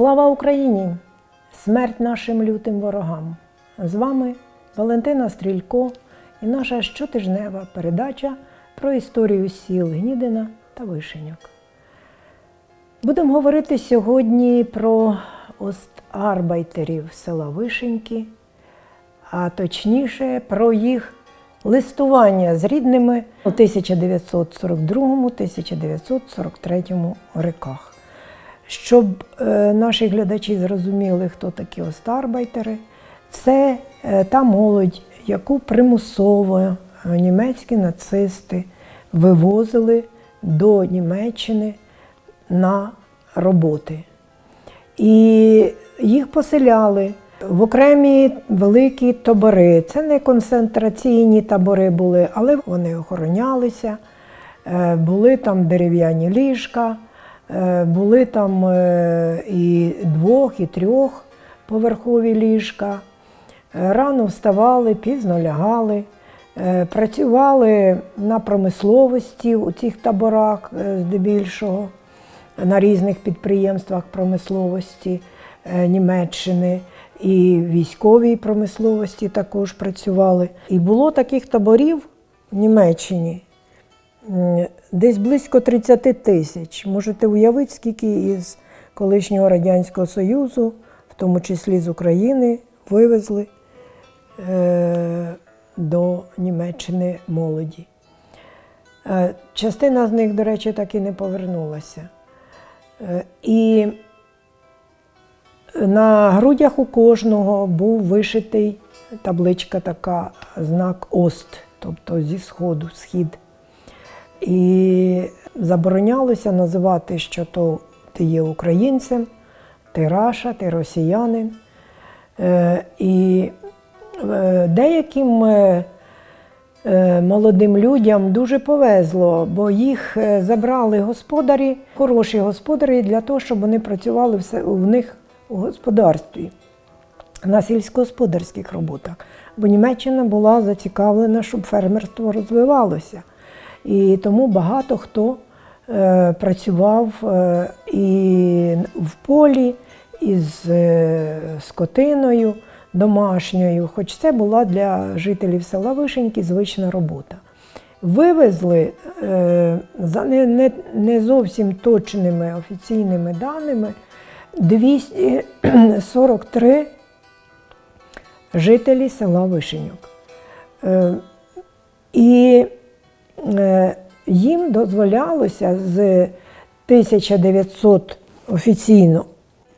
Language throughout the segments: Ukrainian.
Слава Україні! Смерть нашим лютим ворогам! З вами Валентина Стрілько і наша щотижнева передача про історію сіл Гнідина та Вишеньок. Будемо говорити сьогодні про остарбайтерів села Вишеньки, а точніше про їх листування з рідними у 1942-1943 роках. Щоб е, наші глядачі зрозуміли, хто такі остарбайтери, це е, та молодь, яку примусово е, німецькі нацисти вивозили до Німеччини на роботи. І їх поселяли в окремі великі табори. Це не концентраційні табори були, але вони охоронялися, були там дерев'яні ліжка. Е, Були там е, і двох, і трьох поверхові ліжка. Е, Рано вставали, пізно лягали, працювали на промисловості у цих таборах здебільшого, на різних підприємствах промисловості Німеччини і військовій промисловості також працювали. І було таких таборів в Німеччині Десь близько 30 тисяч. Можете уявити, скільки із колишнього Радянського Союзу, в тому числі з України, вивезли е, до Німеччини молоді. Е, частина з них, до речі, так і не повернулася. Е, і на грудях у кожного був вишитий табличка така, знак Ост, тобто зі сходу, схід. І заборонялося називати, що то ти є українцем, ти раша, ти росіянин. Е, І е, деяким е, молодим людям дуже повезло, бо їх забрали господарі, хороші господарі, для того, щоб вони працювали все- у них у господарстві на сільськогосподарських роботах. Бо Німеччина була зацікавлена, щоб фермерство розвивалося. І тому багато хто е, працював е, і в полі, із е, скотиною домашньою, хоч це була для жителів села Вишеньки звична робота. Вивезли за не, не, зовсім точними офіційними даними 243 жителі села Вишеньок. І їм дозволялося з 1900 офіційно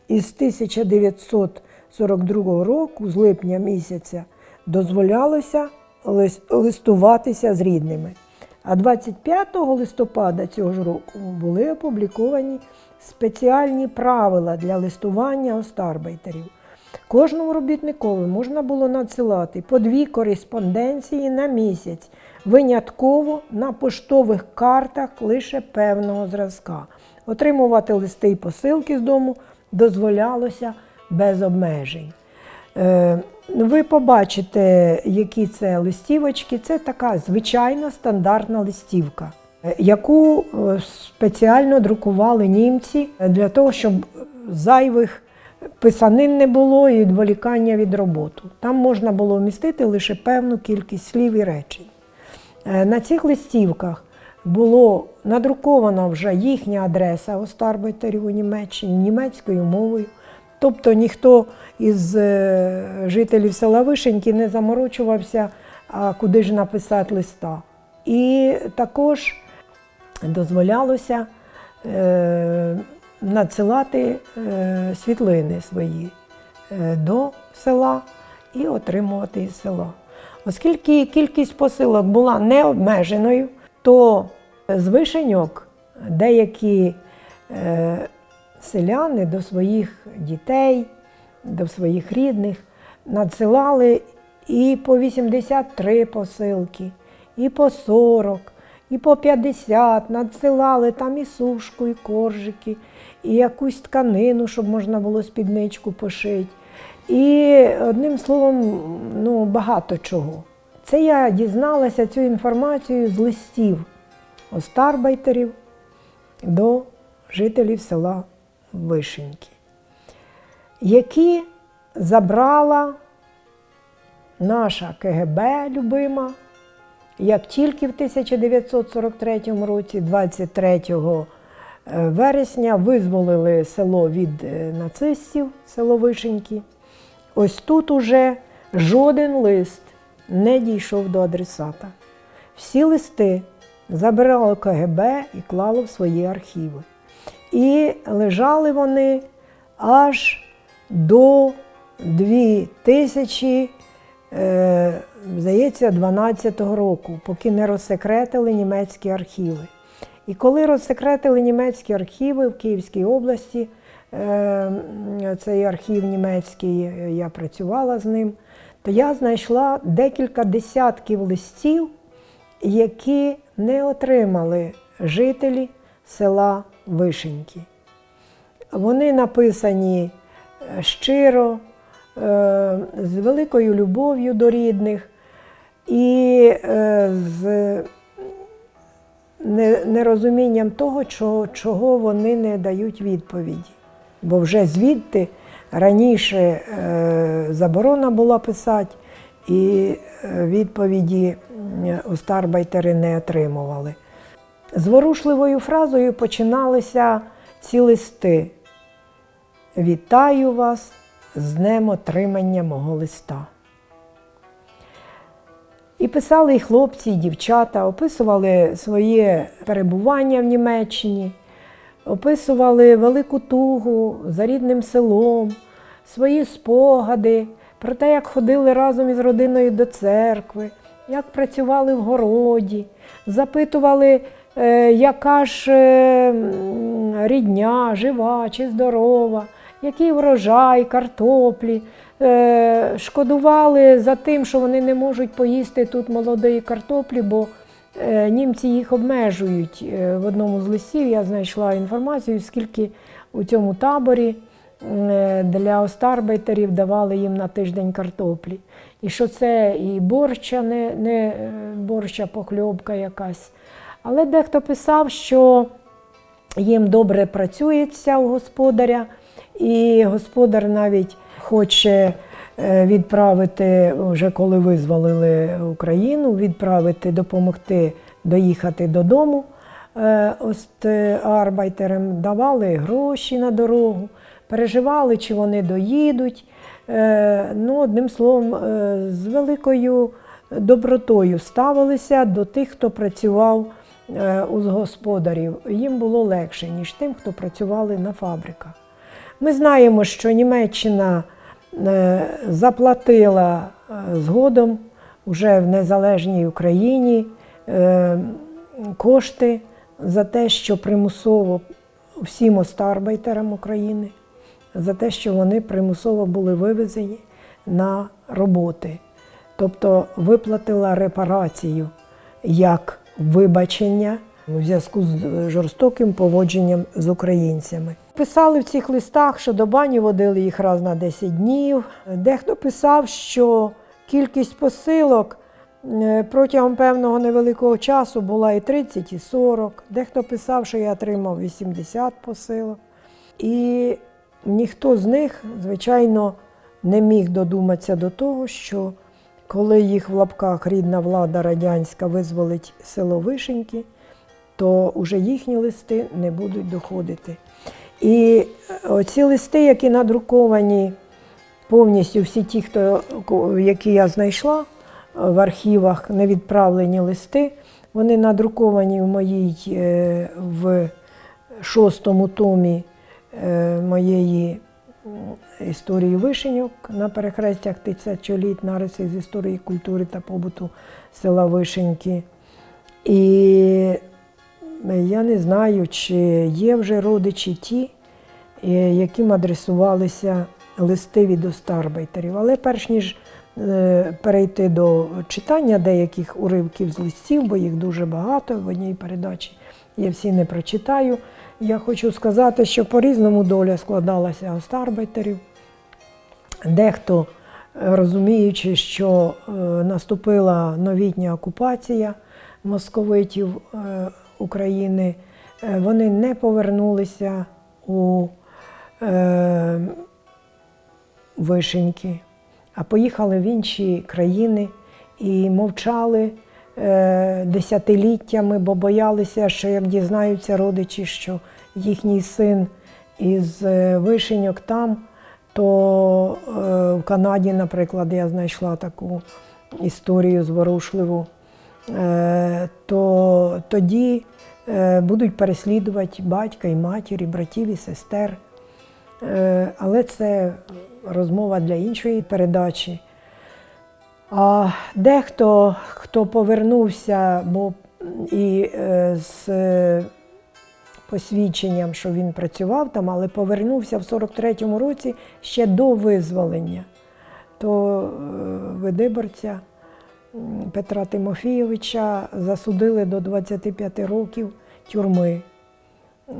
із 1942 року, з липня місяця, дозволялося листуватися з рідними. А 25 листопада цього ж року були опубліковані спеціальні правила для листування остарбайтерів. Кожному робітникові можна було надсилати по дві кореспонденції на місяць, винятково на поштових картах лише певного зразка. Отримувати листи і посилки з дому дозволялося без обмежень. Е, Ви побачите, які це листівочки. Це така звичайна стандартна листівка, яку е, спеціально друкували німці для того, щоб зайвих писанин не було і відволікання від роботи. Там можна було вмістити лише певну кількість слів і речень. Е, На цих листівках було надрукована вже їхня адреса остарбайтерів у Німеччині німецькою мовою. Тобто ніхто із е, жителів села Вишеньки не заморочувався, куди ж написати листа. І також дозволялося е, надсилати е, світлини свої е, до села і отримувати із села. Оскільки кількість посилок була необмеженою, то з вишеньок деякі е, селяни до своїх дітей, до своїх рідних надсилали і по 83 посилки, і по 40, і по 50 надсилали там і сушку, і коржики, і якусь тканину, щоб можна було спідничку пошити. І одним словом, ну, багато чого. Це я дізналася цю інформацію з листів остарбайтерів до жителів села Вишеньки. які забрала наша КГБ любима, як тільки в 1943 році, 23 е, вересня, визволили село від е, нацистів, село Вишеньки. Ось тут уже жоден лист не дійшов до адресата. Всі листи забирало КГБ і клало в свої архіви. І лежали вони аж до 2000, е, здається, 12-го року, поки не розсекретили німецькі архіви. І коли розсекретили німецькі архіви в Київській області, е, цей архів німецький, е, я працювала з ним, то я знайшла декілька десятків листів, які не отримали жителі села Вишеньки. Вони написані е, щиро, е, з великою любов'ю до рідних і е, з нерозумінням того, чого, вони не дають відповіді. Бо вже звідти раніше е, заборона була писати, і е, відповіді м, остарбайтери не отримували. Зворушливою фразою починалися ці листи. Вітаю вас з днем отримання мого листа. І писали і хлопці, і дівчата, описували своє перебування в Німеччині, описували велику тугу за рідним селом, свої спогади про те, як ходили разом із родиною до церкви, як працювали в городі, запитували, е, яка ж е, рідня, жива чи здорова, який врожай, картоплі. Е, Шкодували за тим, що вони не можуть поїсти тут молодої картоплі, бо е, німці їх обмежують. Е, В одному з листів я знайшла інформацію, скільки у цьому таборі для остарбайтерів давали їм на тиждень картоплі. І що це і борща, не, не борща, похльобка якась. Але дехто писав, що їм добре працюється у господаря, і господар навіть хоче е, відправити, вже коли визволили Україну, відправити, допомогти доїхати додому. Е, арбайтерам давали гроші на дорогу, переживали, чи вони доїдуть. Е, Ну, одним словом, е, з великою добротою ставилися до тих, хто працював е, у господарів. Їм було легше, ніж тим, хто працювали на фабриках. Ми знаємо, що Німеччина е, заплатила е, згодом уже в незалежній Україні е, кошти за те, що примусово всім остарбайтерам України, за те, що вони примусово були вивезені на роботи. Тобто виплатила репарацію як вибачення у зв'язку з жорстоким поводженням з українцями. Писали в цих листах, що до бані водили їх раз на 10 днів. Дехто писав, що кількість посилок е, протягом певного невеликого часу була і 30, і 40. Дехто писав, що я отримав 80 посилок. І ніхто з них, звичайно, не міг додуматися до того, що коли їх в лапках рідна влада радянська визволить село Вишеньки, то вже їхні листи не будуть доходити. І оці листи, які надруковані повністю всі ті, хто, які я знайшла в архівах, невідправлені листи, вони надруковані в моїй е, в шостому томі е, моєї історії вишеньок на перехрестях тисячоліт нариси з історії культури та побуту села Вишеньки. І я не знаю, чи є вже родичі ті, е, яким адресувалися листи від остарбайтерів. Але перш ніж е, перейти до читання деяких уривків з листів, бо їх дуже багато в одній передачі, я всі не прочитаю. Я хочу сказати, що по-різному доля складалася остарбайтерів. Дехто, е, розуміючи, що наступила новітня окупація московитів України, е, вони не повернулися у е, вишеньки, а поїхали в інші країни і мовчали е, десятиліттями, бо боялися, що як дізнаються родичі, що їхній син із е, вишеньок там, то е, в Канаді, наприклад, я знайшла таку історію зворушливу, то тоді е, будуть переслідувати батька і матір, і братів, і сестер. Е, Але це розмова для іншої передачі. А дехто, хто повернувся, бо і е, з е, посвідченням, що він працював там, але повернувся в 43-му році ще до визволення, то е, видиборця Петра Тимофійовича засудили до 25 років тюрми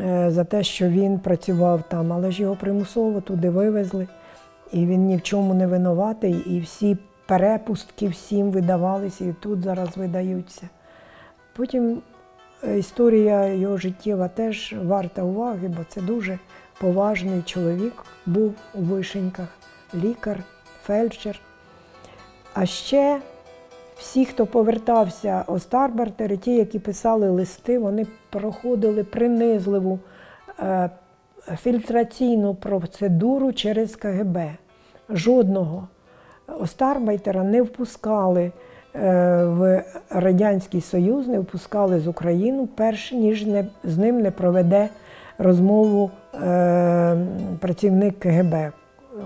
е, за те, що він працював там, але ж його примусово туди вивезли, і він ні в чому не винуватий, і всі перепустки всім видавалися, і тут зараз видаються. Потім е, історія його життєва теж варта уваги, бо це дуже поважний чоловік був у вишеньках, лікар, фельдшер. А ще всі, хто повертався Остарбартери, ті, які писали листи, вони проходили принизливу е, фільтраційну процедуру через КГБ. Жодного Остарбайтера не впускали е, в Радянський Союз, не впускали з Україну, перш ніж не, з ним не проведе розмову е, працівник КГБ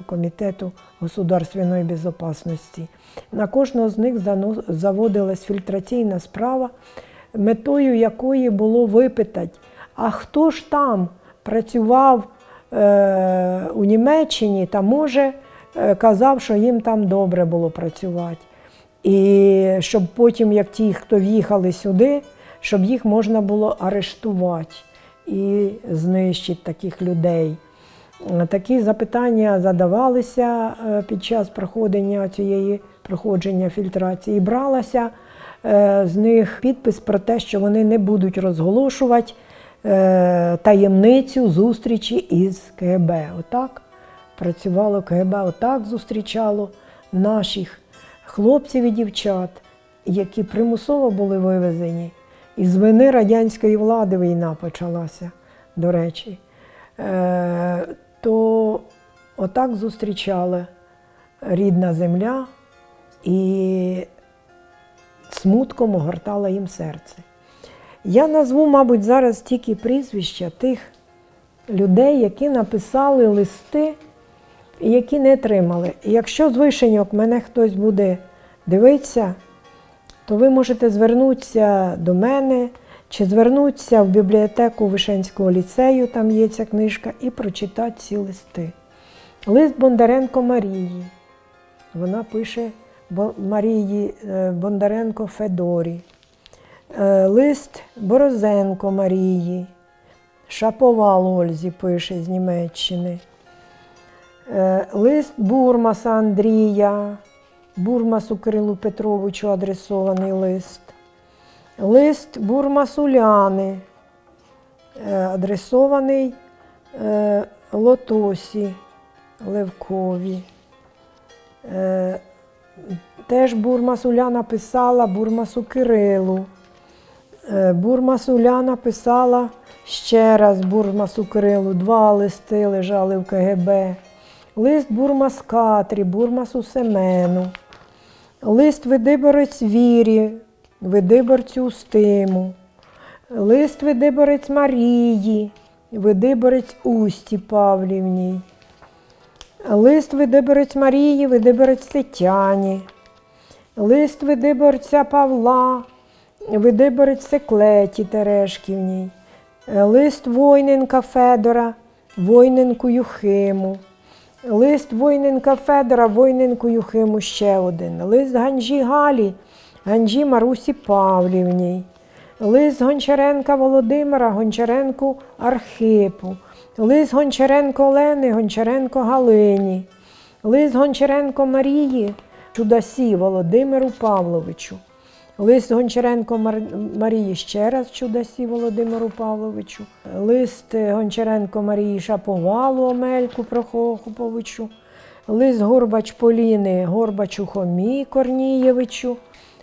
Комітету государственної безпечності. На кожного з них заводилась фільтраційна справа, метою якої було випитати, а хто ж там працював е, у Німеччині та може е, казав, що їм там добре було працювати. І щоб потім, як ті, хто в'їхали сюди, щоб їх можна було арештувати і знищити таких людей. Е, Такі запитання задавалися е, під час проходження цієї проходження фільтрації. І бралася е, з них підпис про те, що вони не будуть розголошувати таємницю зустрічі із КГБ. Отак працювало КГБ, отак зустрічало наших хлопців і дівчат, які примусово були вивезені. Із вини радянської влади війна почалася, до речі. То отак зустрічала рідна земля і смутком огортала їм серце. Я назву, мабуть, зараз тільки прізвища тих людей, які написали листи, які не отримали. І якщо з вишеньок мене хтось буде дивитися, то ви можете звернутися до мене чи звернутися в бібліотеку Вишенського ліцею, там є ця книжка, і прочитати ці листи. Лист Бондаренко Марії. Вона пише Марії е, Бондаренко Федорі. Е, Лист Борозенко Марії. Шаповал Ользі пише з Німеччини. Е, Лист Бурмаса Андрія, Бурмасу Кирилу Петровичу адресований лист. Лист Бурмасу Уляни, е, адресований е, Лотосі Левкові. Е, Теж Бурмас Уляна писала Бурмасу Кирилу. Е, Бурмас Уляна писала ще раз Бурмасу Кирилу. Два листи лежали в КГБ. Лист Бурмас Катрі, Бурмасу Семену. Лист Видиборець Вірі, Видиборцю Устиму. Лист Видиборець Марії, Видиборець Усті Павлівні. Лист Видиборець Марії, Видиборець Тетяні. Лист Видиборця Павла, Видиборець Секлеті Терешківній. Лист Войненка Федора, Войненку Юхиму. Лист Войненка Федора, Войненку Юхиму ще один. Лист Ганжі Галі, Ганжі Марусі Павлівній. Лист Гончаренка Володимира, Гончаренку Архипу. Лист Гончаренко Олени, Гончаренко Галині. Лист Гончаренко Марії, Чудасі Володимиру Павловичу. Лист Гончаренко Мар- Марії ще раз Чудасі Володимиру Павловичу. Лист Гончаренко Марії Шаповалу Омельку Прохоповичу. лист Горбач Поліни Горбачу Хомі Корнієвичу,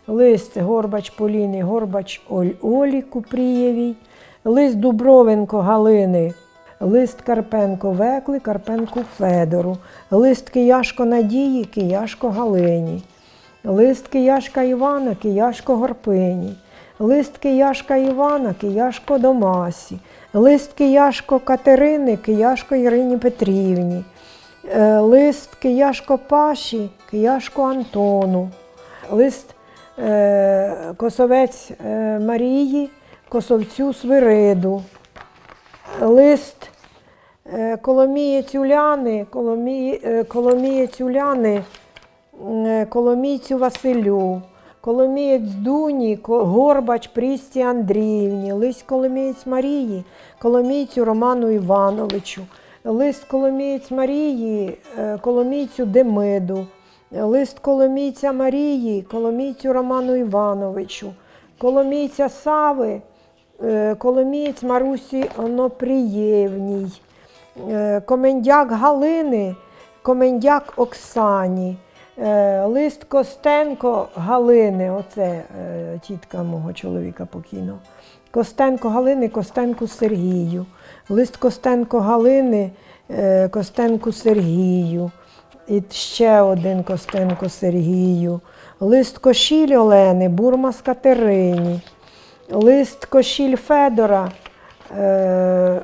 лист Горбач Поліни Горбач Оль Олі Купрієвій, лист Дубровенко Галини, лист Карпенко Векли Карпенку Федору, лист Кияшко Надії Кияшко Галині, лист Кияшка Івана Кияшко Горпині, лист Кияшка Івана Кияшко Домасі, лист Кияшко Катерини Кияшко Ірині Петрівні, е, лист Кияшко Паші Кияшко Антону, лист Косовець е, Марії Косовцю Свириду, лист е, Коломієць Уляни, Коломі, е, Коломієць Уляни, е, Коломійцю Василю, Коломієць Дуні, Горбач Прісті Андріївні, лист Коломієць Марії, Коломійцю Роману Івановичу, лист Коломієць Марії, е, Коломійцю Демиду, лист Коломійця Марії, Коломійцю Роману Івановичу, Коломійця Сави, е, Коломієць Марусі Онопрієвній, е, Комендяк Галини, Комендяк Оксані, е, лист Костенко Галини, оце тітка мого чоловіка покійного. Костенко Галини, Костенку Сергію, лист Костенко Галини, Костенку Сергію, і ще один Костенко Сергію, лист Кошіль Олени, Бурмас Катерині, лист Кошіль Федора, е,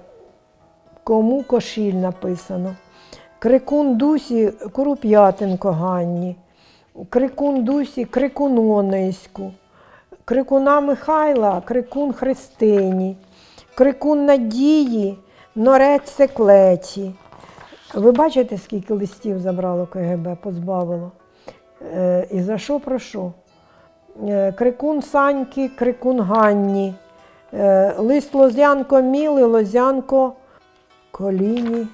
кому Кошіль написано. Крикун Дусі Куруп'ятенко Ганні, Крикун Дусі Крикун Ониську, Крикуна Михайла, Крикун Христині, Крикун Надії, Норець Секлеті. Ви бачите, скільки листів забрало КГБ, позбавило? Е, і за що про що? Е, Крикун Саньки, Крикун Ганні, е, лист Лозянко Міли, Лозянко Коліні.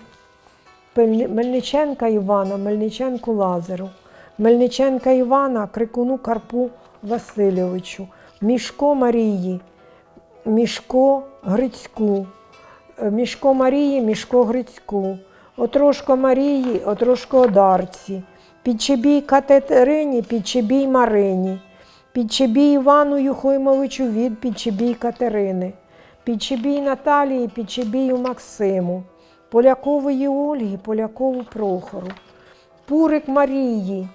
Мельниченка Івана, Мельниченку Лазару, Мельниченка Івана, Крикуну Карпу Васильовичу, Мішко Марії, Мішко Грицьку, Мішко Марії, Мішко Грицьку, Отрошко Марії, Отрошко Одарці, Підчебій Катерині, Підчебій Марині, Підчебій Івану Юхоймовичу від Підчебій Катерини, Підчебій Наталії, Підчебію Максиму, Полякової Ольги, Полякову Прохору, Пурик Марії,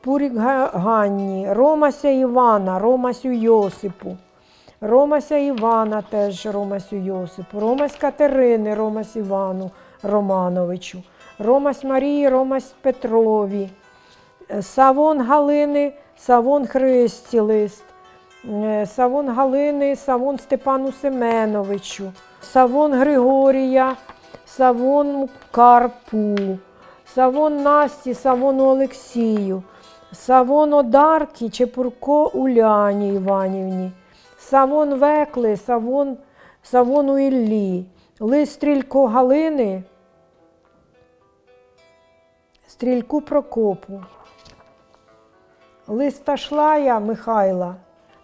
Пурик Ганні, Ромася Івана, Ромасю Йосипу, Ромася Івана теж Ромасю Йосипу, Ромась Катерини, Ромась Івану Романовичу, Ромась Марії, Ромась Петрові, Е, Савон Галини, Савон Христі лист, Е, Савон Галини, Савон Степану Семеновичу, Савон Григорія, Савон Карпу, Савон Насті, Савону Олексію, Савон Одарки, Чепурко Уляні Іванівні, Савон Векли, Савон, Савону Іллі, Лист Стрілько Галини, Стрільку Прокопу, Лист Ташлая Михайла,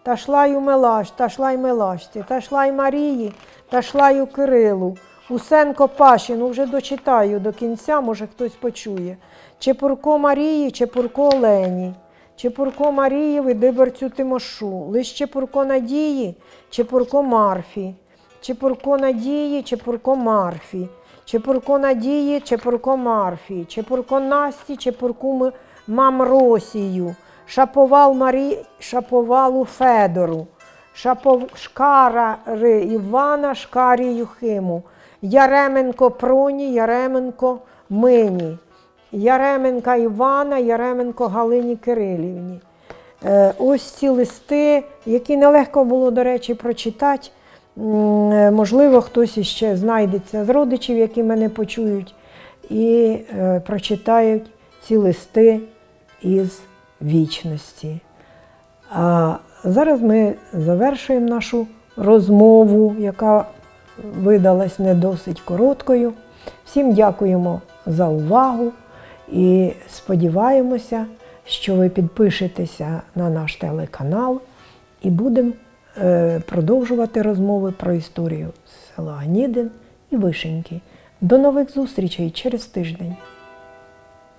Ташлаю Мелаш, Ташлай Мелашці, Ташлай Марії, Ташлаю Кирилу, Усенко Пашину, вже дочитаю до кінця, може хтось почує. Чепурко Марії, Чепурко Олені, Чепурко Марії, Видиборцю Тимошу, Лист Чепурко Надії, Чепурко Марфі, Чепурко Надії, Чепурко Марфі, Чепурко Надії, Чепурко Марфі, Чепурко Насті, Чепурку Мамросію, Шаповал Марі, Шаповалу Федору, Шапов... Шкарари Івана, Шкарі Юхиму, Яременко Проні, Яременко Мині, Яременка Івана, Яременко Галині Кирилівні. Е, Ось ці листи, які нелегко було, до речі, прочитати. Е, Можливо, хтось іще знайдеться з родичів, які мене почують, і е, прочитають ці листи із вічності. А зараз ми завершуємо нашу розмову, яка видалась не досить короткою. Всім дякуємо за увагу і сподіваємося, що ви підпишетеся на наш телеканал і будемо продовжувати розмови про історію села Гнідин і Вишеньки. До нових зустрічей через тиждень.